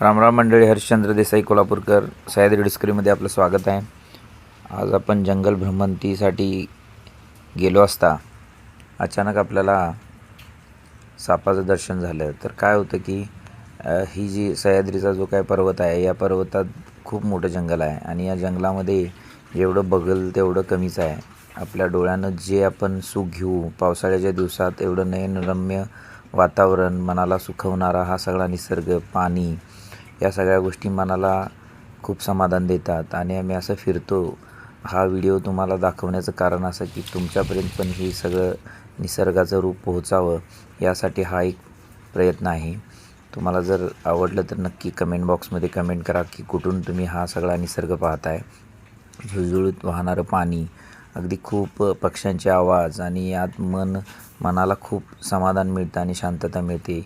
रामराम मंडळी हरिश्चंद्र देसाई कोल्हापूरकर सह्याद्री डिस्करीमध्ये आपलं स्वागत आहे. आज आपण जंगल भ्रमंतीसाठी गेलो असता अचानक आपल्याला सापाचं दर्शन झालं. तर काय होतं की ही जी सह्याद्रीचा जो काय पर्वत आहे या पर्वतात खूप मोठं जंगल आहे आणि या जंगलामध्ये जेवढं बघल तेवढं कमीच आहे. आपल्या डोळ्यानं जे आपण सुख घेऊ पावसाळ्याच्या दिवसात एवढं नयनरम्य वातावरण मनाला सुखवणारा हा सगळा निसर्ग पाणी या सगळ्या गोष्टी मनाला खूप समाधान देतात आणि आम्ही असं फिरतो. हा व्हिडिओ तुम्हाला दाखवण्याचं कारण असं की तुमच्यापर्यंत पण हे सगळं निसर्गाचं रूप पोहोचावं यासाठी हा एक प्रयत्न आहे. तुम्हाला जर आवडलं तर नक्की कमेंट बॉक्समध्ये कमेंट करा की कुठून तुम्ही हा सगळा निसर्ग पाहताय. झुळझुळीत वाहणारं पाणी अगदी खूप पक्ष्यांचे आवाज आणि यात मन मनाला खूप समाधान मिळतं आणि शांतता मिळते.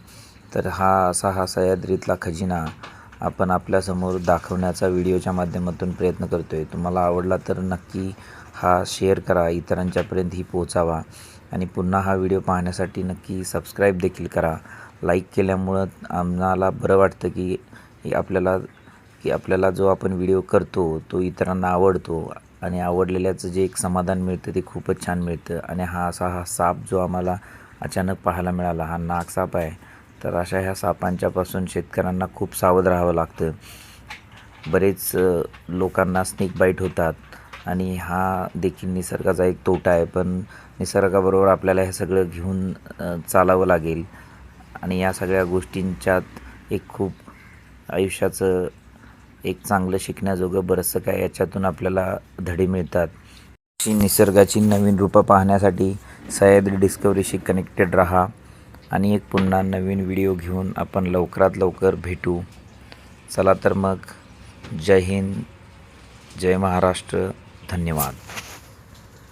तर हा असा हा सह्याद्रीतला खजिना आपण आपल्यासमोर दाखवण्याचा व्हिडिओच्या माध्यमातून प्रयत्न करतो आहे तुम्हाला आवडला तर नक्की हा शेअर करा इतरांच्यापर्यंत ही पोहोचावा. आणि पुन्हा हा व्हिडिओ पाहण्यासाठी नक्की सबस्क्राईब देखील करा. लाईक केल्यामुळं आम्हाला बरं वाटतं की की आपल्याला की आपल्याला जो आपण व्हिडिओ करतो तो इतरांना आवडतो. आणि आवडलेल्याचं जे एक समाधान मिळतं ते खूपच छान मिळतं. आणि हा असा हा साप जो आम्हाला अचानक पाहायला मिळाला हा नागसाप आहे. तर अशा ह्या सापांच्यापासून शेतकऱ्यांना खूप सावध राहावं लागतं. बरेच लोकांना स्नेक बाईट होतात आणि हा देखील निसर्गाचा एक तोटा आहे. पण निसर्गाबरोबर आपल्याला हे सगळं घेऊन चालावं लागेल. आणि या सगळ्या गोष्टींच्यात एक खूप आयुष्याचं एक चांगलं शिकण्याजोगं बरंचसं काय याच्यातून आपल्याला धडे मिळतात. अशी निसर्गाची नवीन रूपं पाहण्यासाठी सह्याद्री डिस्कवरीशी कनेक्टेड रहा. आणि एक पुन्हा नवीन व्हिडिओ घेऊन आपण लवकरात लवकर भेटू. चला तर मग जय हिंद जय महाराष्ट्र धन्यवाद.